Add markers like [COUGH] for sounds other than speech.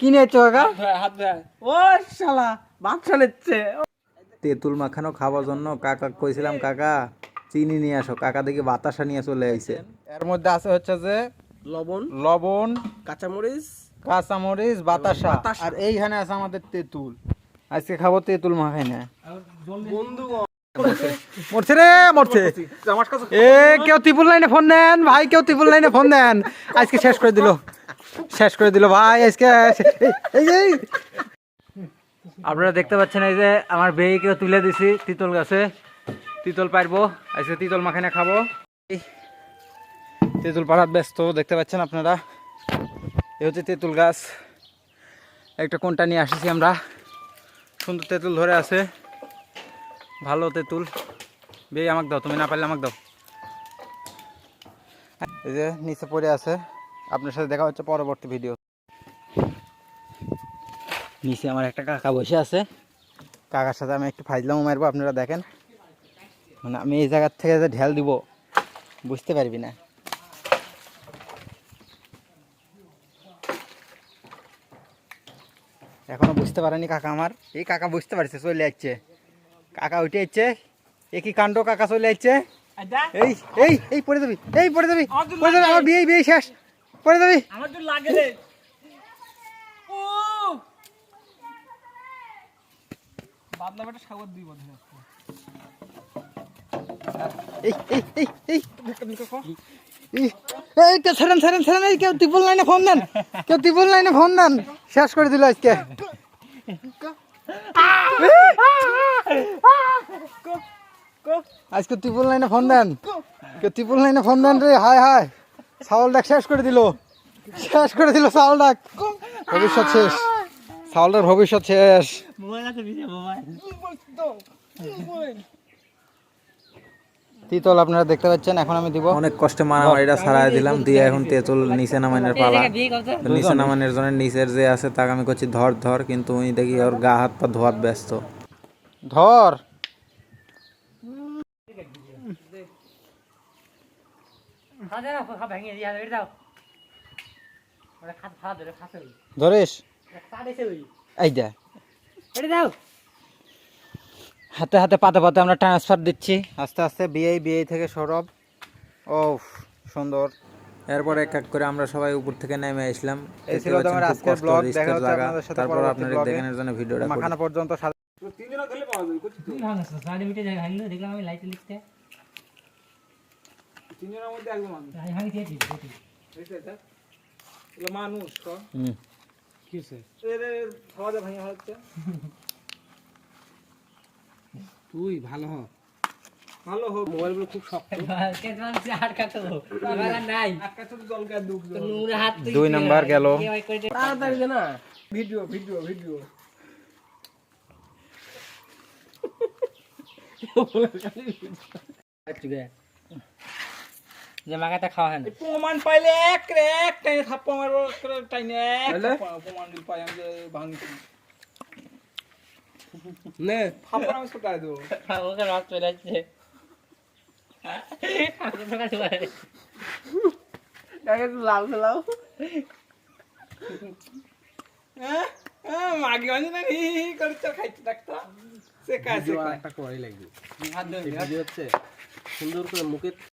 কি নিয়েছো কাকা? ও শালা বাচ্চা নিচ্ছে তেঁতুল মাখানো খাওয়ার জন্য কাকা কইছিলাম কাকা চিনি নিয়ে আসো। কাকা দেখি বাতাসা নিয়ে চলে আইছে। এর মধ্যে আছে হচ্ছে যে লবণ লবণ কাঁচামরিচ কাঁচামরিচ বাতাসা। আর এইখানে আছে আমাদের তেঁতুল। আজকে খাব তেঁতুল মাখাই না। বন্ধু মরছে রে মরছে। এ কেউ ত্রিপুল লাইনে ফোন দেন। ভাই কেউ ত্রিপুল লাইনে ফোন দেন। আজকে শেষ করে দিল। শেষ করে দিল ভাই, আজকে আপনারা দেখতে পাচ্ছেন এই যে আমার বেইকেও তুলে দিছি তিতল গাছে। তিতল পারব, আজকে তিতল মাখানে খাব। তেঁতুল পাড়াত ব্যস্ত, দেখতে পাচ্ছেন আপনারা? এ হচ্ছে তেঁতুল গাছ। একটা কোনটা নিয়ে আসেছি আমরা? সুন্দর তেঁতুল ধরে আছে। ভালো তেঁতুল। বেই আমাকে দাও, তুমি না পারলে আমাকে দাও। এই যে নিচে পড়ে আছে। আপনার সাথে দেখা হচ্ছে পরবর্তী ভিডিও নিচে আমার একটা কাকা বসে আছে। কাকার সাথে আমি একটু ফাইজলামও মারবো আপনারা দেখেন। মানে আমি এই জায়গার থেকে যে ঢেল দিব বুঝতে পারবি না। এখনও বুঝতে পারেনি কাকা আমার। এই কাকা বুঝতে পারছে চলে যাচ্ছে কাকা উঠে যাচ্ছে এ কি কাণ্ড কাকা চলে যাচ্ছে এই এই এই পড়ে যাবি এই পড়ে যাবি পড়ে যাবি আমার বিয়ে বিয়ে শেষ। পড়ে যাবি। আমার তো লাগে রে। ও! বাদলা বেটা সাগর দুই বন্ধু এই এই এই এই। এই, এই কে ছেড়েন ছেড়েন ছেড়েন এই কেউ ত্রিপুল লাইনে ফোন দেন। কেউ ত্রিপুল লাইনে ফোন দেন। শেষ করে দিল আজকে। আজকে ত্রিপুল লাইনে ফোন দেন। কেউ ত্রিপুল লাইনে ফোন দেন রে হায় হায়। চাউল ডাক শেষ করে দিল। শেষ করে দিল চাউল ডাক ভবিষ্যৎ শেষ। চাউলটার ভবিষ্যৎ শেষ। তিতল আপনারা দেখতে পাচ্ছেন এখন আমি দিব। অনেক কষ্টে মারামারিটা ছাড়াই দিলাম দিয়ে এখন তেঁতুল নিচে নামানোর পালা। নিচে নামানোর জন্য নিচের যে আছে তাকে আমি করছি ধর ধর কিন্তু উনি দেখি ওর গা হাত পা ধোয়াত ব্যস্ত। ধর ভেঙে দিয়া দাও ওটা খাত খাত ধরে খাতে ধরিস? হাতে হাতে পাতে পাতে আমরা ট্রান্সফার দিচ্ছি। আস্তে আস্তে বিয়ে বিয়ে থেকে সৌরভ ও সুন্দর। এরপর এক এক করে আমরা সবাই উপর থেকে নেমে আসলাম। এই ছিল তোমার আজকের ব্লগ দেখা হচ্ছে আপনাদের সাথে তারপর আপনাদের দেখানোর জন্য ভিডিওটা মাখানো পর্যন্ত তিনজনা গেলে পাওয়া যায় কিছু যাবে কত সাড়ে মিটে যায় দেখলাম আমি লাইটে লিখতে। তিনজনের মধ্যে মানুষ। মানুষ খাওয়া দাওয়া ভাঙা হচ্ছে। তুই ভালো হ। ভালো হোক খুব শক্ত। নুরে হাত তুই দুই নাম্বার গেল। কে তাড়াতাড়ি না। Video video video. [LAUGHS] যে মাগাটা খাওয়া হয় না। প্রমাণ পাইলে এক রে এক টাইনে থাপ্পা মারবো করে টাইনে এক প্রমাণ দিল পাই আমি যে ভাঙছি। নে। থাপ্পা আমি ছোটাই দেবো। ওকে রস চলে আসছে লাল ফেলাও হ্যাঁ হ্যাঁ মাগি মানে না হি হি করে তো খাইতে থাকতো সে কাছে একটা করাই লাগবে। হাত ধরে হচ্ছে সুন্দর করে মুখে